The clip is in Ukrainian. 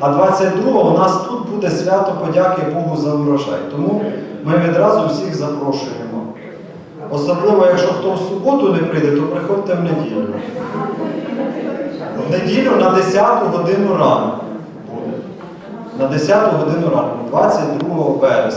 А 22-го у нас тут буде свято подяки Богу за урожай. Тому ми відразу всіх запрошуємо. Особливо, якщо хто в суботу не прийде, то приходьте в неділю. В неділю на 10 годину ранку буде. На 10 годину ранку, 22 вересня.